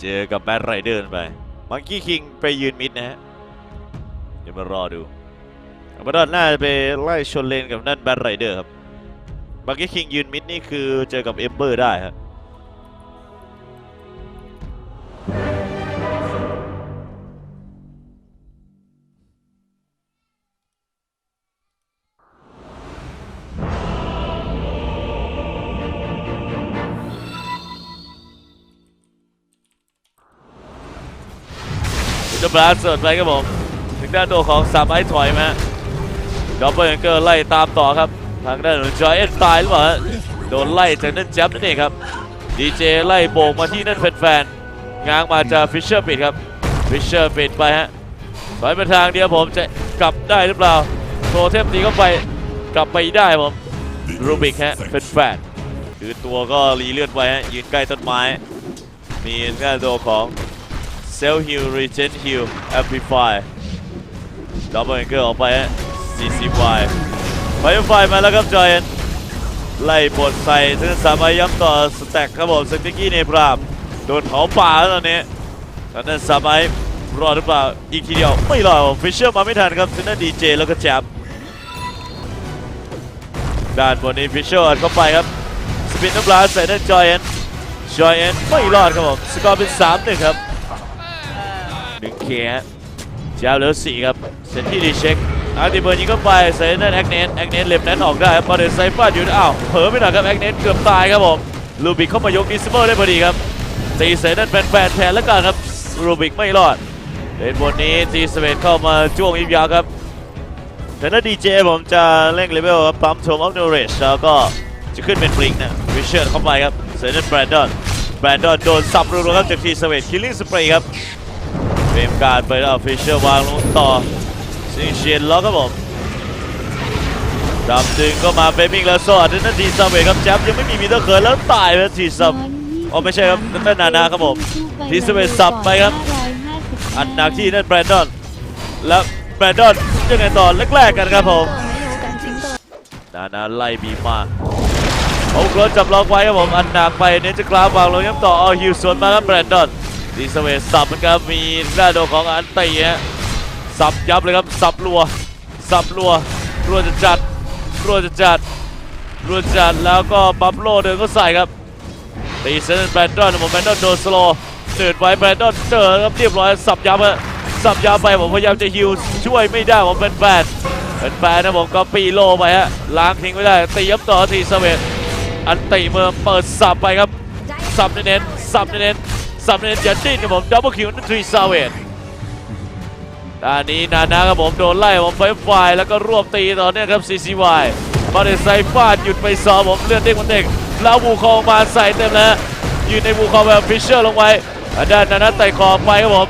เจอกับแบทไรเดอร์ไป มังกี้คิงไปยืนมิดนะฮะ เดี๋ยวมารอดูอับดอนน่าจะไปไล่ชนเลนกับนั่นแบทไรเดอร์ครับ มังกี้คิงยืนมิดนี่คือเจอกับเอมเบอร์ได้ครับ จะบราสเสิร์ฟไปครับผมถึงด้านโดของสามไอถอยมาดับเบิลเกอร์ไล่ตามต่อครับ ทางด้านของจอยเอ็นตายหรือเปล่าโดนไล่จากนั่นแจ๊บนั่นเองครับดีเจไล่โบกมาที่นั่นแฟนๆง้างมาจากฟิชเชอร์ปิดครับฟิชเชอร์ปิดไปฮะถอยไปทางเดียวผมจะกลับได้หรือเปล่าโทเทมตีเข้าไปกลับไปได้ผมรูบิกฮะแฟนๆคือตัวก็รีเลือดไว้ฮะยืนใกล้ต้นไม้ มีหน้าโดของ เซลฮิลรีเจนฮิลแอมพลิฟายดับเบิลเกอร์ออกไปฮะ CCY ไฟไฟมาแล้วครับจอยนไล่บดใส่ซึ่งสามารถย้ำต่อสแต็กครับผมสติกกี้ในพรามโดนเผาป่าแล้วตอนนี้ตอนนั้นสามารถรอดหรือเปล่าอีกทีเดียวไม่รอดฟิชเชอร์มาไม่ทันครับซึ่งนั่นดีเจแล้วก็แจ๊บด้านบนนี้ฟิชเชอร์เข้าไปครับสปินน้ำปลาใส่นั่นจอยเอ็นจอยเอ็นไม่รอดครับผมสกอร์เป็น3-1ครับ ถึงเคฮะเจ้าเหลือสี่ครับเซนที่ดีเช็คอาร์ติเบิร์นยิงเข้าไปเซนนั่นแอคเนสแอคเนสเล็บนั้นออกได้ครับมาเดนไซฟาดอยู่อ้าวเผลอไปหน่อยครับแอคเนสเกือบตายครับผมลูบิกเข้ามายกดิสเมอร์ได้พอดีครับตีเซนนั่นแฟนแทนแล้วกันครับลูบิกไม่รอดเลนบนนี้ตีสเวนเข้ามาจ้วงยิบยาวครับแต่ถ้าดีเจผมจะเร่งเลเวลปั๊มโทมออฟโนเรชแล้วก็จะขึ้นเป็นบลิงนะวิเชอร์เข้าไปครับเซนนั่นแบรนดอนแบรนดอนโดนสับรัวๆครับจากทีสเวนคิลลิ่งสเปรย์ครับ เฟรมการไปแล้วฟิชเชอร์วางลงต่อซิงเชียนล็อกครับผมดำดึงก็มาเฟมิงแล้วสอดนั่นทีซัมเวครับแจ๊บยังไม่มีมีเตอร์เขินแล้วตายไปทีซัมอ๋อไม่ใช่ครับนั่นนานาครับผมทีสเวสับไปครับ อันหนักที่นั่นแบรนดอน แล้วแบรนดอนยังไงต่อแรกๆกันครับผมนานาไล่บีมาโอ้โหจับล็อกไว้ครับผมอันหนักไปเนจะกราฟวางลงย้ำต่อเอาฮิวสวนมาครับแบรนดอน ทีสเวตสับมือนกันมีหน้าโดของอันตีฮะสับยับเลยครับสับรัวสับรัวรัวจะจัดรัวจะจัดรัวจัดแล้วก็บัฟโลเดินก็ใส่ครับตีเซนแบรนดอนผมแบรนดอนโดนสโลเดินไว้แบรนดอนเจอครับเรียบร้อยสับยับอะสับยับไปผมพยายามจะฮิวช่วยไม่ได้ผมเป็นแฟนเป็นแฟนนะผมก็ปีโลไปฮะล้างทิ้งไม่ได้ตียับต่อทีสเวตอันตีเมื่อเปิดสับไปครับสับเน้นสับเน้น สับเน้นอย่าดิ้นนะผมดับเบิลคิวนัทรีซาเวตด้านนี้นานะครับผมโดนไล่ผมไฟไฟแล้วก็รวบตีตอเนี่ยครับ CCY มาเดไซฟาดหยุดไปซอผมเลือดเด้งมันเด้งแล้วบูคองมาใส่เต็มแล้วยืนในบูคองแบบฟิชเชอร์ลงไว้ด้านนานาไต่คอไปครับผม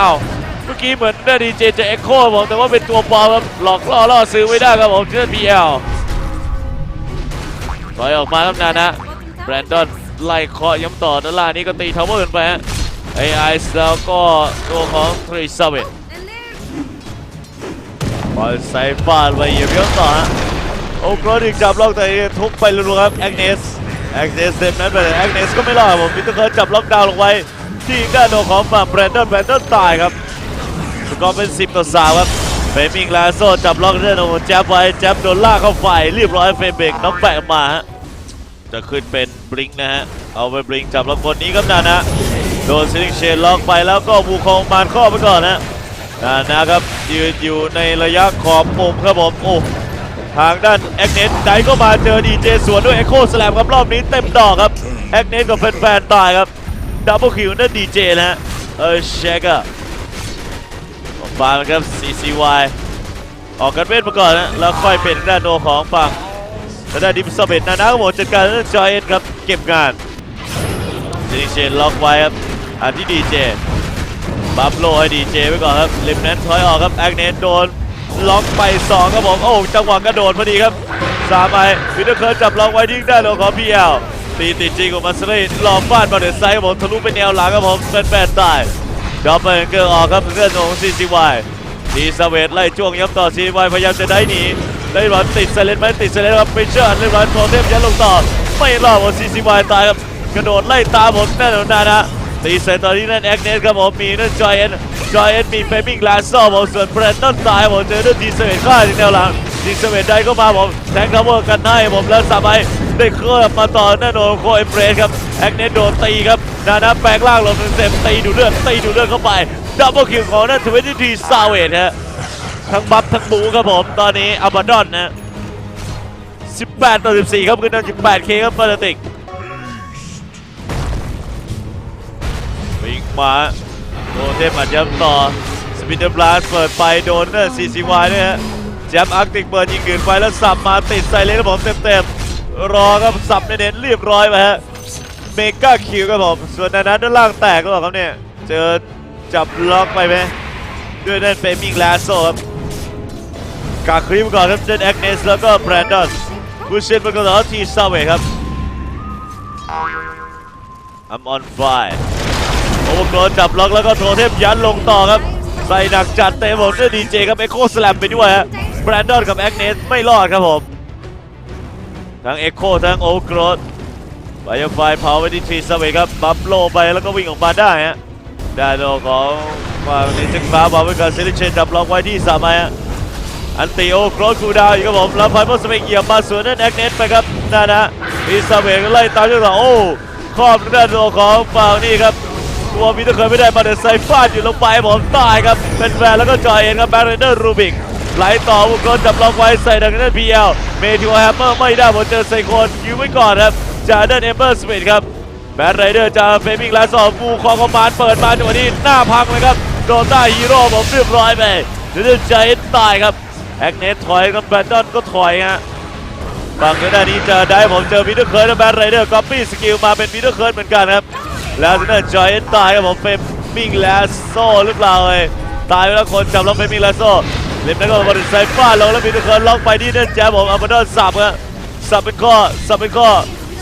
อ้าวเมื่อกี้เหมือนได้ดีเจจะเอ็กโคผมแต่ว่าเป็นตัวปลอมครับหลอกล่อล่อซื้อไม่ได้ครับผมเชื่อพีเอลถอยออกมาครับนานะแบรนดอน ไล่เคาะย้ำต่อด้านล่างนี้ก็ตีทาวเวอร์กันไปฮะไอไอซ์แล้วก็ตัวของทรีซาเวตบอลไซฟาดไปเหยียบย้ำต่อฮะโอ้กรดิกจับล็อกแต่ทุบไปรัวๆครับแอกเนสแอกเนสเต็มนั้นไปเลยแอกเนสก็ไม่รอดผมมิสเตอร์เคิร์จับล็อกดาวน์ลงไว้ ที่ด้านโดของฝั่งแบรนดอนแบรนดอนตายครับสกอร์เป็น 10 ต่อ 3 ครับเฟมิงลาโซจับล็อกเรื่องของแจ๊บไว้แจ๊บโดนลากเข้าไฟเรียบร้อยเฟมเบกน้องแปะมาฮะ จะขึ้นเป็นบลิงนะฮะ เอาไปบลิงจับล็อกบนนี้ครับนานะโดนซิลิงเชนล็อกไปแล้วก็บูคองมานข้อไปก่อนนะนานะครับยืนอยู่ในระยะขอบมุมครับผมโอ้ทางด้านแอกเนสไดก็มาเจอดีเจสวนด้วยเอ็โคสแลมครับรอบนี้เต็มดอกครับแอกเนสกับแฟนๆตายครับดับเบิลคิวนั่นดีเจนะฮะเออเชคอะฟังครับ CCY ออกกันเวทมาก่อนนะแล้วค่อยเป็นด้านโนของฝั่ง ทางด้านดิมซาเบตนานาหมดจัดการเรื่องจอยเอ็นครับเก็บงานซินิเชนล็อกไว้ครับอันที่ดีเจบัฟโลให้ดีเจไว้ก่อนครับลิมแนนถอยออกครับแอกเนสโดนล็อกไปสองครับผมโอ้จังหวะกระโดดพอดีครับสามไอวินเทอร์เคิร์ดจับล็อกไว้ทิ้งได้เลยของพีเอลตีติดจริงของมาสเรนลอฟาดมาเดือดไซด์ครับผมทะลุไปแนวหลังครับผมเป็นแฟนตายดับเบิลเกอร์ออกครับเพื่อนของซีซีวาย ทีสเวตไล่จ้วงย้ำต่อซีวายพยายามจะได้หนีได้บอลติดเซเลนไหมติดเซเลนครับไปเชิญเรียบร้อยโทเทมยันลงต่อไม่รอดของซีซีวายตายครับกระโดดไล่ตามผมแน่นอนนะนะตีเซตตอนนี้นั่นแอคเนสครับผมมีนั่นจอยเอ็นจอยเอ็นมีเฟมิงลาโซ่ผมส่วนเบรนตันตายผมเจอด้วยดีเซเวนข้าที่แนวหลังดีเซเวนได้ก็มาผมแทงคัฟเวอร์กันให้ผมแล้วสามายได้เคลื่อนมาต่อแน่นอนโคเอมเบรสครับแอคเนสโดนตีครับนานะแปลงร่างลงเต็มตีดูเลือดตีดูเลือดเข้าไป ดับเบิลคิวของนัทเวนตี้ทีซาเวทฮะทั้งบัฟทั้งบูครับผม ตอนนี้อับาดอนนะ 18 ต่อ 14 ครับคือนำ 18K ครับฟานาติกวิ่งมาโดนเทพอัดยับต่อ สปินเดอร์บลาสเปิดไปโดนเนอร์ CCY เนี่ยฮะแจมอาร์ติกเปิดยิงขืนไปแล้วสับมาติดใส่เลยครับผมเต็มๆรอครับสับเน้นๆเรียบร้อยไปฮะเมกาคิวครับผม ส่วนนานั้นด้านล่างแตกก็หรอครับเนี่ย เจอ จับล็อกไปไหมด้วยนั่นเป็นมิงลาโซครับกาครีมก่อนครับเจนแอคเนสแล้วก็แบรนดอนบูเชนเป็นคนต่อทีซาเวครับ I'm on fire โอเวอร์โกจับล็อกแล้วก็โทเทมยันลงต่อครับ ใส่หนักจัดเต็มหมดด้วยดีเจครับเอ็กโคสแลมไปด้วยฮะแบรนดอนกับแอคเนสไม่รอดครับผมทั้งเอ็กโคทั้งโอเวอร์โกรไบโอไฟเผาไปที่ทีซาเวครับบัฟโลไปแล้วก็วิ่งออกมาได้ฮะ ได้โดของฝั่งนี้จึงฟ้าบอกไว้ก่อนเซลิเชนจับล็อกไว้ที่สามไม้อันติโอโครสคูดาวอยู่ครับผมแล้วไฟมอสเปกเหยียบมาสวนนั่นแอคเนสไปครับนั่นนะมีซาเวกไล่ตามด้วยต่อโอ้ครอบทางด้านตัวของฝั่งนี้ครับตัวมีตะเคยไม่ได้มาเดินไซฟาดอยู่ลงไปผมตายครับเป็นแฟนแล้วก็จอยเองครับแบรนเดอร์รูบิกไหลต่อบุกโกนจับล็อกไว้ใส่ดังนั้นพีเอลเมทิวแฮมเมอร์ไม่ได้ผมเจอไซโคนยื้อไว้ก่อนครับจากด้านเอมเบอร์สมิธครับ แบทไรเดอร์จะเฟมิงและสองบูคองคอมมานเปิดมาจังหวะนี้หน้าพังเลยครับโดนใต้ฮีโร่ผมเรียบร้อยไปเดือดใจตายครับแอคเนสถอยกับแบนดอนก็ถอยฮะฝั่งทางด้านนี้เจอได้ผมเจอมิดเดิลเคิร์ดและแบนไรเดอร์ก๊อปปี้สกิลมาเป็นมิดเดิลเคิร์ดเหมือนกันครับแล้วทางด้านจอยเอ็นตายครับผมเฟมิงแลสโซ่หรือเปล่าเอ้ยตายไปแล้วคนจับล็อกเฟมิงแลสโซ่เล็บนั้นก็บอลไซฟ้าลงแล้วมิดเดิลเคิร์ดล็อกไปที่เดินแจ๊บผมอัลบาดอนสับครับสับเป็นข้อสับเป็นข้อ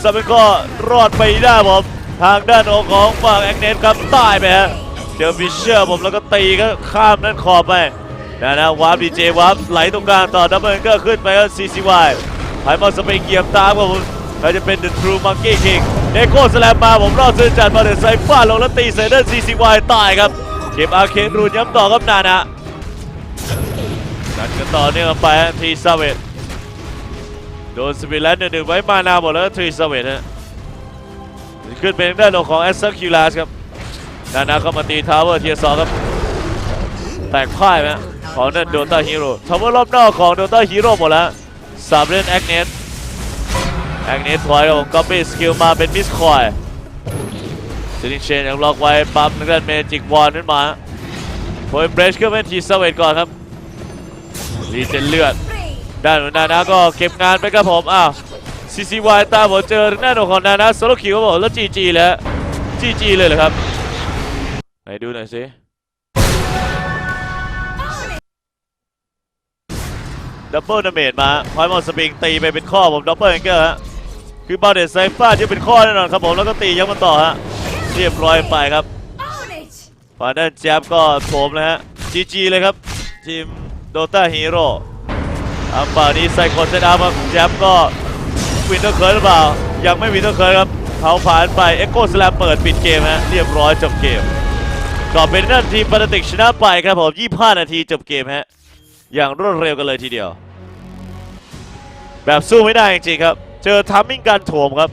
สับเปนข้รอดไปได้ผมทางด้านของฝั่งแอคเนสครับตายไปฮะเจอฟิชเชอร์ผมแล้วก็ตีก็ข้ามนั่นขอบไปนะนะวาร์ปดีเจวาร์ปไหลตรงกลางต่อดับเบิลก็ขึ้นไปก็ CCY ไฮมอนสเปนเหยียบตามครับผมเราจะเป็น The True Monkey King เดโก้สแลมมาผมรอดซื้อจัดมาเดือดไซฟ้าลงแล้วตีเซเดอร์ CCY ตายครับเก็บอาเคนรูนย้ำต่อครับนานะจัดกันต่อเนื่องไปฮะทีซาเวต โดนสปิเลนหนึ่งไว้มานาหมดแล้วทีซาเวตฮะขึ้นเป็นด้านของแอสเซอร์คิวลาสครับนานาเข้ามาตีทาวเวอร์เทียร์สองครับ แตกพ่ายไหมของนั่นโดต้าฮีโร่ทำว่ารอบนอกของโดต้าฮีโร่หมดแล้วสามเล่นแอคเนสแอคเนสถอยครับผมก็ปี้สกิลมาเป็นมิสคอยซินิเชนยังล็อกไว้ปั๊มนักเล่นเมจิกวอนขึ้นมาโพยเบรชก็เป็นทีสเวตก่อนครับรีเจนเลือด ด้านของนานาก็เก็บงานไปครับผมอ้าว CCY ตามผมเจอหน้าหนของนานาโซโลคิวบผมแล้วจีจีแล้วจีจีเลยเหรอครับไหนดูหน่อยสิดับเบิลดาเมจมาพอยมอนสปริงตีไปเป็นข้อผมดับเบิลแองเกอร์ฮะคือบาเดตไซฟ้าจะเป็นข้อแน่นอนครับผมแล้วก็ตียับมันต่อฮะเรียบร้อยไปครับฝ่ายด้านแจ๊บก็โถมเลยฮะจีจีเลยครับทีมโดต้าฮีโร่ ทางฝั่งนี้ไซคอนเซนอาร์ครับแจ๊บก็วินเตอร์เคิร์หรือเปล่า ยังไม่วินเตอร์เคิร์ครับเขาผ่านไปเอ็กโกสแลมเปิดปิดเกมฮะเรียบร้อยจบเกม ก็เป็นนั่นทีมปานาติกชนะไปครับผม 25 นาทีจบเกมฮะอย่างรวดเร็วกันเลยทีเดียว แบบสู้ไม่ได้จริงๆครับ เจอทัมมิ่งการโถมครับ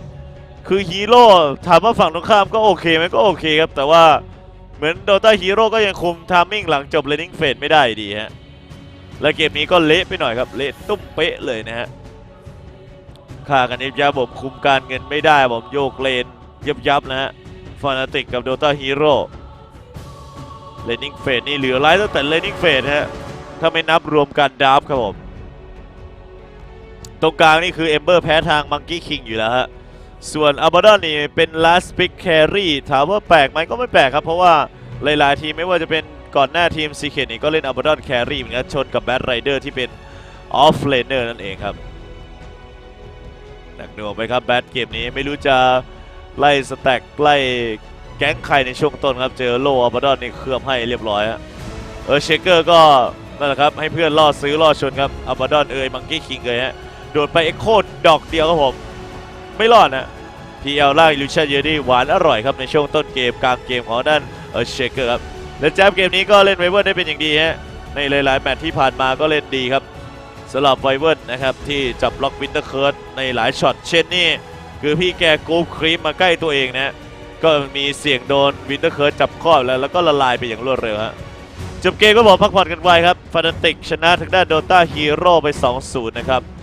คือฮีโร่ถามว่าฝั่งตรงข้ามก็โอเคไหมก็โอเคครับ แต่ว่าเหมือนโดต้าฮีโร่ก็ยังคุมทัมมิ่งหลังจบเลน i ิ g งเฟสไม่ได้ดีฮะ และเกมนี้ก็เละไปหน่อยครับเละตุ้มเป๊ะเลยนะฮะค่ากันยิบยับผมคุมการเงินไม่ได้ผมโยกเลนยับยับนะฮะฟานาติกกับโดตาฮีโร่เลน i ิ g งเฟสนี่เหลือไลท์ตั้งแต่เลน i ิ g งเฟสฮะถ้าไม่นับรวมกันดับครับผมตรงกลางนี่คือเอมเบอร์แพ้ทางมังกี้คิงอยู่แล้วฮะส่วนอัลบาดอนนี่เป็น last pick carry ถามว่าแปลกไหมก็ไม่แปลกครับ เพราะว่าหลายๆทีไม่ว่าจะเป็น ก่อนหน้าทีมซีเคนี่ก็เล่นอัลบาดอนแครีเหมือนกันชนกับแบทไรเดอร์ที่เป็นออฟเลนเนอร์นั่นเองครับหนักหน่วงไปครับแบทเกมนี้ไม่รู้จะไล่สแต็กไล่แก๊งใครในช่วงต้นครับเจอโลอัลบาดอนนี่เคลือบให้เรียบร้อยฮะเออเชคเกอร์ก็นั่นแหละครับให้เพื่อนล่อซื้อล่อชนครับอัลบาดอนเอยมังกี้คิงเลยฮะโดนไปเอ็กโคดดอกเดียวครับผมไม่รอดนะพีเอลล่าอิลูชันเยอร์นี่หวานอร่อยครับในช่วงต้นเกมกลางเกมของด้านเออเชเกอร์ครับ และแจ๊บเกมนี้ก็เล่นไวเวิร์ดได้เป็นอย่างดีฮะในหลายๆแมตช์ที่ผ่านมาก็เล่นดีครับสำหรับไวเวิร์ดนะครับที่จับล็อกวินเตอร์เคิร์ดในหลายช็อตเช่นนี่คือพี่แกกรูฟครีมมาใกล้ตัวเองนะก็มีเสี่ยงโดนวินเตอร์เคิร์ดจับข้อแล้วแล้วก็ละลายไปอย่างรวดเร็วฮะจบเกมก็บอกพักผ่อนกันไวครับฟานติกชนะทางด้านโดต้าฮีโร่ไป 2-0 นะครับ